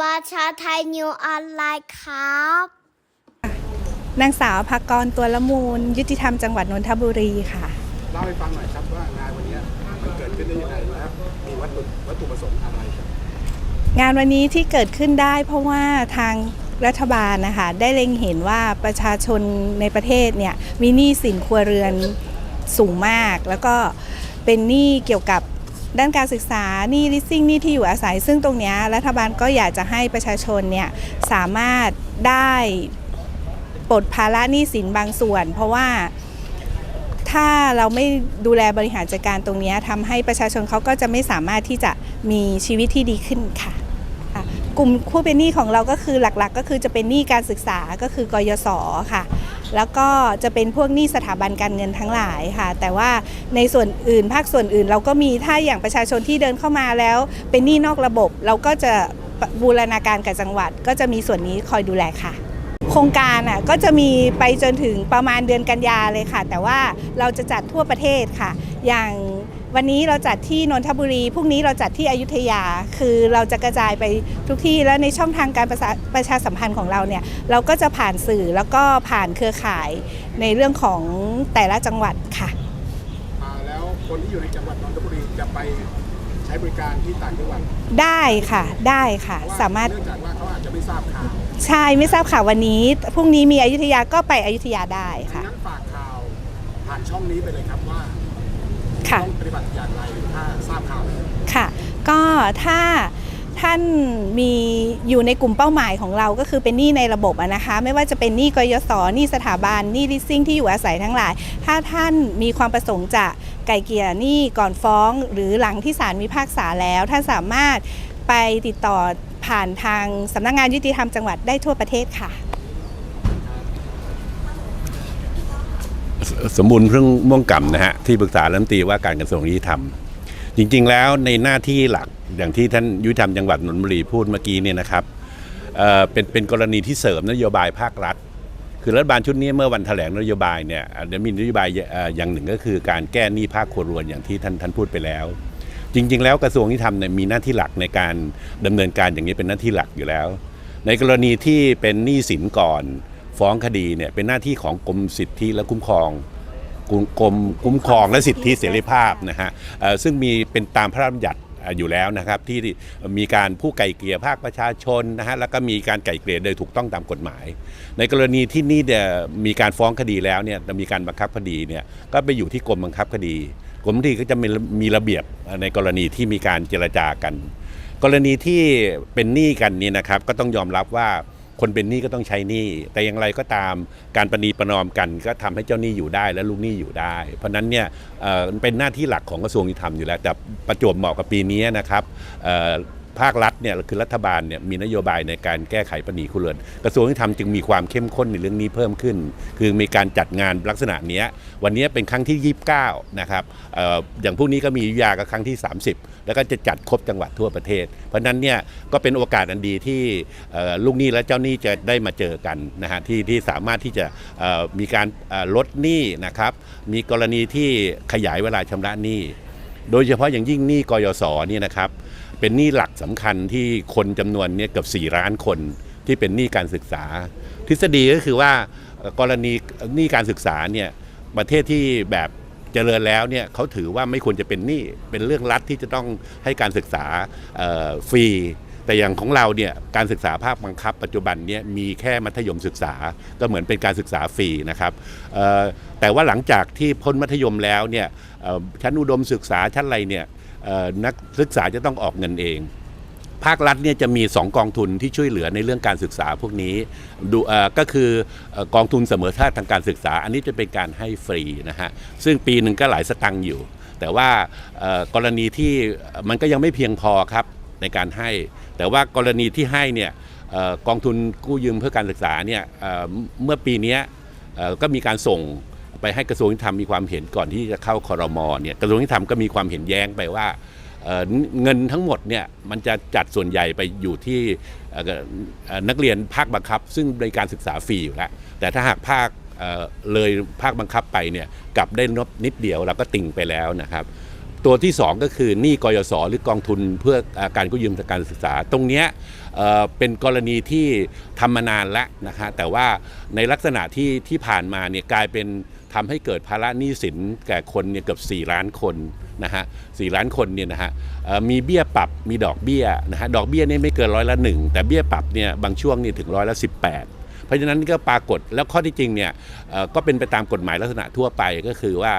ประชาไทยนิวออนไลน์ครับ นางสาวภากรตัวละมูล ยุติธรรมจังหวัดนนทบุรีค่ะ เล่าให้ฟังหน่อยครับว่างานวันนี้มันเกิดขึ้นได้ยังไงและมีวัตถุวัตถุประสงค์อะไรครับงานวันนี้ที่เกิดขึ้นได้เพราะว่าทางรัฐบาลนะคะได้เล็งเห็นว่าประชาชนในประเทศเนี่ยมีหนี้สินครัวเรือนสูงมาก แล้วก็เป็นหนี้เกี่ยวกับ ด้านการศึกษาหนี้ leasing หนี้ที่อยู่อาศัย ซึ่งตรงนี้รัฐบาลก็อยากจะให้ประชาชนเนี่ยสามารถได้ปลดภาระหนี้สินบางส่วน เพราะว่าถ้าเราไม่ดูแลบริหารจัดการตรงนี้ทำให้ประชาชนเขาก็จะไม่สามารถที่จะมีชีวิตที่ดีขึ้นค่ะค่ะกลุ่มผู้เป็นหนี้ของเราก็คือหลักๆ ก็คือจะเป็นหนี้การศึกษาก็คือกยศค่ะ แล้วก็จะเป็นพวกหนี้สถาบันการเงินทั้งหลายค่ะ แต่ว่าในส่วนอื่นภาคส่วนอื่น เราก็มีถ้าอย่างประชาชนที่เดินเข้ามาแล้ว เป็นหนี้นอกระบบ เราก็จะบูรณาการกับจังหวัด ก็จะมีส่วนนี้คอยดูแลค่ะโครงการอะก็จะมีไปจนถึงประมาณเดือนกันยาเลยค่ะ แต่ว่าเราจะจัดทั่วประเทศค่ะ อย่าง วันนี้เราจัดที่นนทบุรี พรุ่งนี้เราจัดที่อยุธยา คือเราจะกระจายไปทุกที่ แล้วในช่องทางการประชาประชาสัมพันธ์ของเราเนี่ย เราก็จะผ่านสื่อแล้วก็ผ่านเครือข่ายในเรื่องของแต่ละจังหวัดค่ะ อ่าแล้วคนที่อยู่ในจังหวัดนนทบุรีจะไปใช้บริการที่ต่างจังหวัดได้ค่ะ ได้ค่ะ เพะว่สามารถ เนื่องจากว่าเขาอาจจะไม่ทราบข่าวใช่ไม่ทราบข่าววันนี้ พรุ่งนี้มีอยุธยาก็ไปอยุธยาได้ค่ะ งั้นฝากข่าวผ่านช่องนี้ไปเลยครับว่า ค่ะต้องปฏิบัติอย่างไรถ้าทราบข่าวแล้วค่ะ ก็ถ้าท่านมีอยู่ในกลุ่มเป้าหมายของเราก็คือเป็นหนี้ในระบบอะนะคะ ไม่ว่าจะเป็นหนี้กยศหนี้สถาบันหนี้ leasing ที่อยู่อาศัยทั้งหลาย ถ้าท่านมีความประสงค์จะไกลเกลี่ยหนี้ก่อนฟ้อง หรือหลังที่ศาลพิพากษาแล้ว ท่านสามารถไปติดต่อผ่านทางสำนักงานยุติธรรมจังหวัดได้ทั่วประเทศค่ะ สมบูรณ์เรื่องม่วงก่ำนะฮะที่ปรึกษารัฐมนตรีว่าการกระทรวงยุติธรรม จริงๆแล้วในหน้าที่หลักอย่างที่ท่านยุติธรรมจังหวัดนนทบุรีพูดเมื่อกี้เนี่ยนะครับเอ่อเป็นเป็นกรณีที่เสริมนโยบายภาครัฐ คือรัฐบาลชุดนี้เมื่อวันแถลงนโยบายเนี่ยเดี๋ยวมีนโยบายเอ่ออย่างหนึ่งก็คือการแก้หนี้ภาคครัวเรือนอย่างที่ท่านท่านพูดไปแล้ว จริง ๆ แล้วกระทรวงยุติธรรมเนี่ยมีหน้าที่หลักในการดำเนินการอย่างนี้เป็นหน้าที่หลักอยู่แล้ว ในกรณีที่เป็นหนี้สินก่อน ฟ้องคดีเนี่ยเป็นหน้าที่ของกรมสิทธิและคุ้มครองกรมคุ้มครองและสิทธิเสรีภาพนะฮะซึ่งมีเป็นตามพระราชบัญญัติอยู่แล้วนะครับที่มีการผู้ไก่เกลี่ยภาคประชาชนนะฮะแล้วก็มีการไก่เกลี่ยโดยถูกต้องตามกฎหมาย ในกรณีที่นี่เนี่ยมีการฟ้องคดีแล้วเนี่ยมีการบังคับคดีเนี่ยก็ไปอยู่ที่กรมบังคับคดีกรมบังคับคดีก็จะมีมีระเบียบในกรณีที่มีการเจรจากัน กรณีที่เป็นหนี้กันนี่นะครับก็ต้องยอมรับว่า คนเป็นหนี้ก็ต้องใช้หนี้ แต่อย่างไรก็ตามการประนีประนอมกัน ก็ทำให้เจ้าหนี้อยู่ได้และลูกหนี้อยู่ได้ เพราะฉะนั้นเนี่ยเป็นหน้าที่หลักของกระทรวงยุติธรรมอยู่แล้ว แต่ประจวบเหมาะกับปีนี้นะครับ ภาครัฐเนี่ยคือรัฐบาลเนี่ยมีนโยบายในการแก้ไขปัญหาครัวเรือน กระทรวงยุติธรรมจึงมีความเข้มข้นในเรื่องนี้เพิ่มขึ้น คือมีการจัดงานลักษณะนี้วันนี้เป็นครั้งที่ 29 นะครับออย่างพวกนี้ก็มีอยุยาก็ครั้งที่ 30 แล้วก็จะจัดครบจังหวัดทั่วประเทศ เพราะนั้นเนี่ยก็เป็นโอกาสอันดีที่ลูกหนี้และเจ้าหนี้จะได้มาเจอกันนะฮะที่ที่สามารถที่จะมีการลดหนี้นะครับมีกรณีที่ขยายเวลาชำระหนี้ โดยเฉพาะอย่างยิ่งหนี้กยศนี่นะครับ เป็นหนี้หลักสำคัญที่คนจำนวนเนี่ยเกือบ4ล้านคนที่เป็นหนี้การศึกษา ทฤษฎีก็คือว่ากรณีหนี้การศึกษาเนี่ยประเทศที่แบบเจริญแล้วเนี่ยเขาถือว่าไม่ควรจะเป็นหนี้เป็นเรื่องรัฐที่จะต้องให้การศึกษาฟรีแต่อย่างของเราเนี่ยการศึกษาภาคบังคับ ปัจจุบันเนี่ยมีแค่มัธยมศึกษาก็เหมือนเป็นการศึกษาฟรีนะครับแต่ว่าหลังจากที่พ้นมัธยมแล้วเนี่ยชั้นอุดมศึกษาชั้นอะไรเนี่ย นักศึกษาจะต้องออกเงินเอง ภาครัฐเนี่ยจะมี 2 กองทุนที่ช่วยเหลือในเรื่องการศึกษาพวกนี้ดูก็คืออกองทุนเสมอภาคทางการศึกษา อันนี้จะเป็นการให้ฟรีนะฮะซึ่งปีหนึ่งก็หลายสตังค์อยู่ แต่ว่ากรณีที่มันก็ยังไม่เพียงพอครับในการให้ แต่ว่ากรณีที่ให้เนี่ยอกองทุนกู้ยืมเพื่อการศึกษาเนี่ยเมื่อปีนี้ก็มีการส่ง ไปให้กระทรวงยุติธรรมมีความเห็นก่อนที่จะเข้าคอรมอเนี่ยกระทรวงยุติธรรมก็มีความเห็นแย้งไปว่าเเงินทั้งหมดเนี่ยมันจะจัดส่วนใหญ่ไปอยู่ที่นักเรียนภาคบังคับ ซึ่งบริการศึกษาฟรีอยู่แล้วแต่ถ้าหากภาคเเลยภาคบังคับไปเนี่ยกลับได้นบนิดเดียวเราก็ติ่งไปแล้วนะครับ ตัวที่ 2 ก็คือหนี้กยศหรือกองทุนเพื่อการกู้ยืมทางการศึกษา ตรงเนี้ยเอ่อเป็นกรณีที่ทำมานานแล้วนะฮะแต่ว่าในลักษณะที่ที่ผ่านมาเนี่ยกลายเป็น ทำให้เกิดภาระหนี้สินแก่คนเนี่ยเกือบ 4 ล้านคนนะฮะสล้านคนเนี่ยนะฮะมีเบี้ยปรับมีดอกเบี้ยนะฮะดอกเบี้ยเนี่ยไม่เกินร้อยละหนึ่งแต่เบี้ยปรับเนี่ยบางช่วงนี่ถึงร้อยละ18เพราะฉะนั้นก็ปรากฏแล้วข้อที่จริงเนี่ยก็เป็นไปตามกฎหมายลักษณะทั่วไปก็คือว่า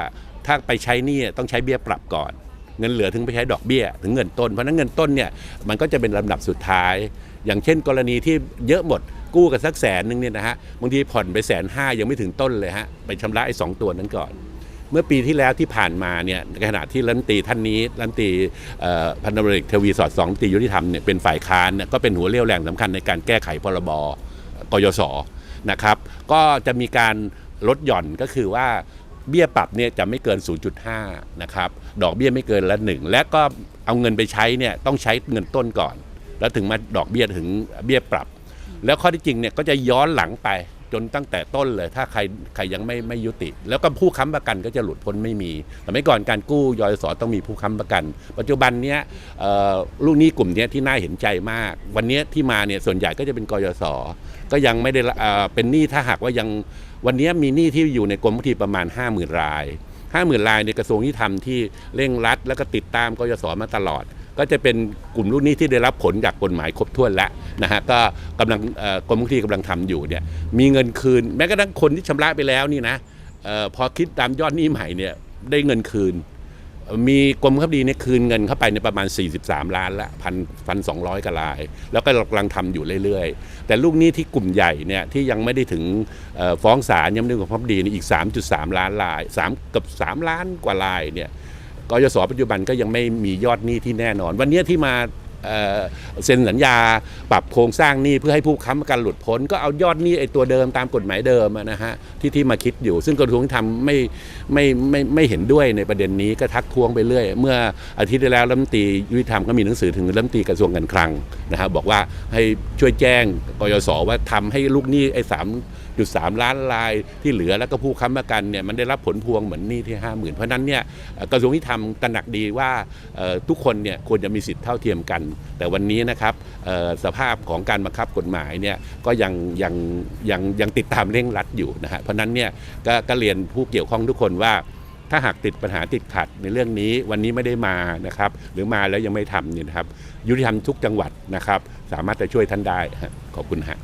ถ้าไปใช้หนี้ต้องใช้เบี้ยปรับก่อน เงินเหลือถึงไปใช้ดอกเบี้ย ถึงเงินต้นเพราะฉะนั้นเงินต้นเนี่ยมันก็จะเป็นลำดับสุดท้าย อย่างเช่นกรณีที่เยอะหมดกู้กันสักแสนหนึ่งเนี่ยนะฮะบางทีผ่อนไปแสนห้ายังไม่ถึงต้นเลยฮะไปชำระไอ้สองตัวนั้นก่อน เมื่อปีที่แล้วที่ผ่านมาเนี่ยในขณะที่รัฐมนตรีท่านนี้รัฐมนตรีพันตำรวจเอกทวีสอดสองรัฐมนตรียุติธรรมเนี่ยเป็นฝ่ายค้านเนี่ยก็เป็นหัวเรี่ยวแรงสำคัญในการแก้ไขพรบกยศนะครับ ก็จะมีการลดหย่อนก็คือว่าเบี้ยปรับเนี่ยจะไม่เกิน 0.5 นะครับ ดอกเบี้ยไม่เกินละหนึ่งและก็เอาเงินไปใช้เนี่ยต้องใช้เงินต้นก่อน แล้วถึงมาดอกเบี้ยถึงเบี้ยปรับ แล้วข้อที่จริงเนี่ยก็จะย้อนหลังไปจนตั้งแต่ต้นเลย ถ้าใครใครยังไม่ไม่ยุติ แล้วก็ผู้ค้ำประกันก็จะหลุดพ้นไม่มีแต่ไม่ก่อนการกู้ยอยสต้องมีผู้ค้ำประกัน ปัจจุบันเนี้ยเอ่อลูกหนี้กลุ่มเนี้ยที่น่าเห็นใจมาก วันเนี้ยที่มาเนี่ยส่วนใหญ่ก็จะเป็นกยศก็ยังไม่ได้ละเอ่อเป็นหนี้ถ้าหากว่ายังวันเนี้ยมีหนี้ที่อยู่ในกรมบัญชีประมาณ 5 0,000 ราย 50,000 รายในยกระทรวงยุติธรรมที่เร่งรัด แล้วก็ติดตามกยศมาตลอด ก็จะเป็นกลุ่มลูกหนี้ที่ได้รับผลจากกฎหมายครบถ้วนแล้วนะฮะก็กำลังกรมบัญชีกำลังทำอยู่เนี่ยมีเงินคืนแม้กระทั่งคนที่ชำระไปแล้วนี่นะออพอคิดตามยอดหนี้ใหม่เนี่ยได้เงินคืน มีกรมบังคับดีเนี่ยคืนเงินเข้าไปในประมาณ 43 ล้านละพันพันสองร้อยกว่าลาย แล้วก็กำลังทำอยู่เรื่อยๆ แต่ลูกหนี้ที่กลุ่มใหญ่เนี่ยที่ยังไม่ได้ถึงฟ้องศาลยังไม่ได้ถึงกรมบังคับดีอีก 3.3 ล้านลาย3กับ 3 ล้านกว่าลายเนี่ย กยศปัจจุบันก็ยังไม่มียอดหนี้ที่แน่นอน วันนี้ที่มาเซ็นสัญญาปรับโครงสร้างหนี้เพื่อให้ผู้ค้ำประกันหลุดพ้น ก็เอายอดหนี้ไอ้ตัวเดิมตามกฎหมายเดิมนะฮะที่ที่มาคิดอยู่ ซึ่งกระทรวงยุติธรรมไม่ไม่ไม่ไม่เห็นด้วยในประเด็นนี้ก็ทักท้วงไปเรื่อย เมื่ออาทิตย์ที่แล้วรัฐมนตรียุติธรรมก็มีหนังสือถึงรัฐมนตรีกระทรวงการคลังนะฮะบอกว่าให้ช่วยแจ้งกยศว่าทำให้ลูกหนี้ไอ้สาม จุดสามล้านรายที่เหลือแล้วก็ผู้ค้ำประกันเนี่ยมันได้รับผลพวงเหมือนนี้ที่ห้าหมื่นเพราะนั้นเนี่ยกระทรวงยุติธรรมตระหนักดีว่าทุกคนเนี่ยควรจะมีสิทธิ์เท่าเทียมกัน แต่วันนี้นะครับสภาพของการบังคับกฎหมายเนี่ยก็ยังยังยังยังติดตามเร่งรัดอยู่นะฮะเพราะนั้นเนี่ยก็ก็เรียนผู้เกี่ยวข้องทุกคนว่าถ้าหากติดปัญหาติดขัดในเรื่องนี้วันนี้ไม่ได้มานะครับหรือมาแล้วยังไม่ทำเนี่ยนะครับยุติธรรมทุกจังหวัดนะครับ สามารถจะช่วยท่านได้ขอบคุณฮะ